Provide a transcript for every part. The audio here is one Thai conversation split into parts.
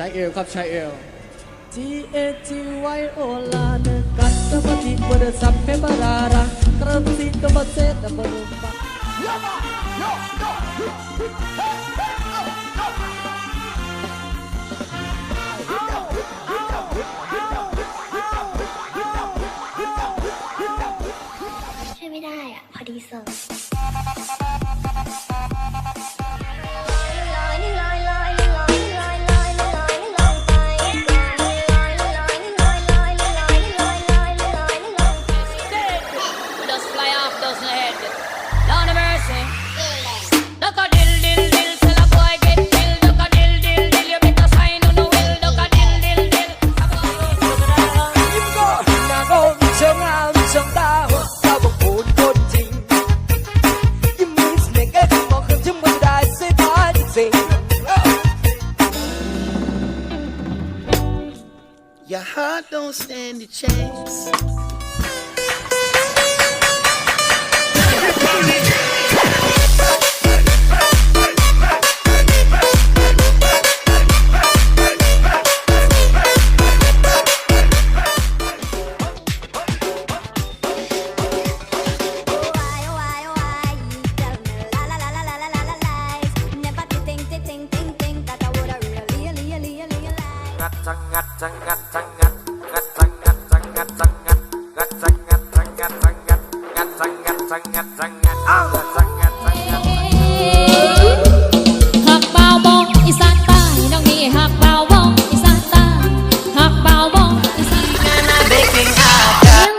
ช้เอวครับใช้เอว G A G Y O la nekat dapat pada sampai barara kerasi kebase dapat lupa ช่วยไม่ได้อะ พอดีโสด We Your heart don't stand a chance. Hey. หักเบาบองอีสานใต้น้องนี่หักเบาบองอีสานใต้หักเบาบองอีสานใต้ Baking akak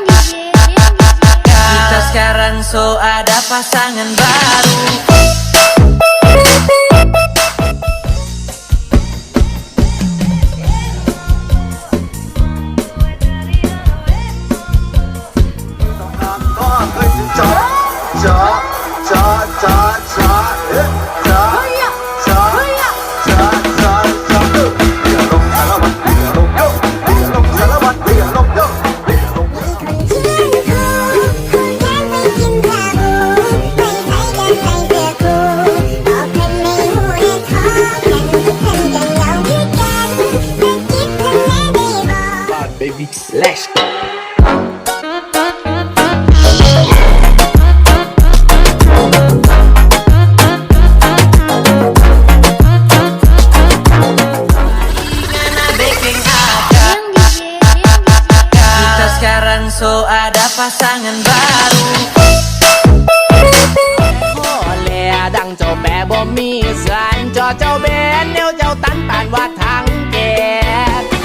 Kita sekarang so ada pasangan baru Pasangan baru พ่อแลดังเจ้าแม่บ่มีสานจอเจ้าเบนเดี๋ยวเจ้าตันปานว่าทางแก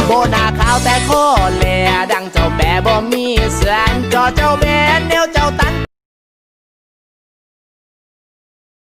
โบนาขาวแต่ข้อแลดังเจ้าแม่บ่มีสานจอเจ้าเบ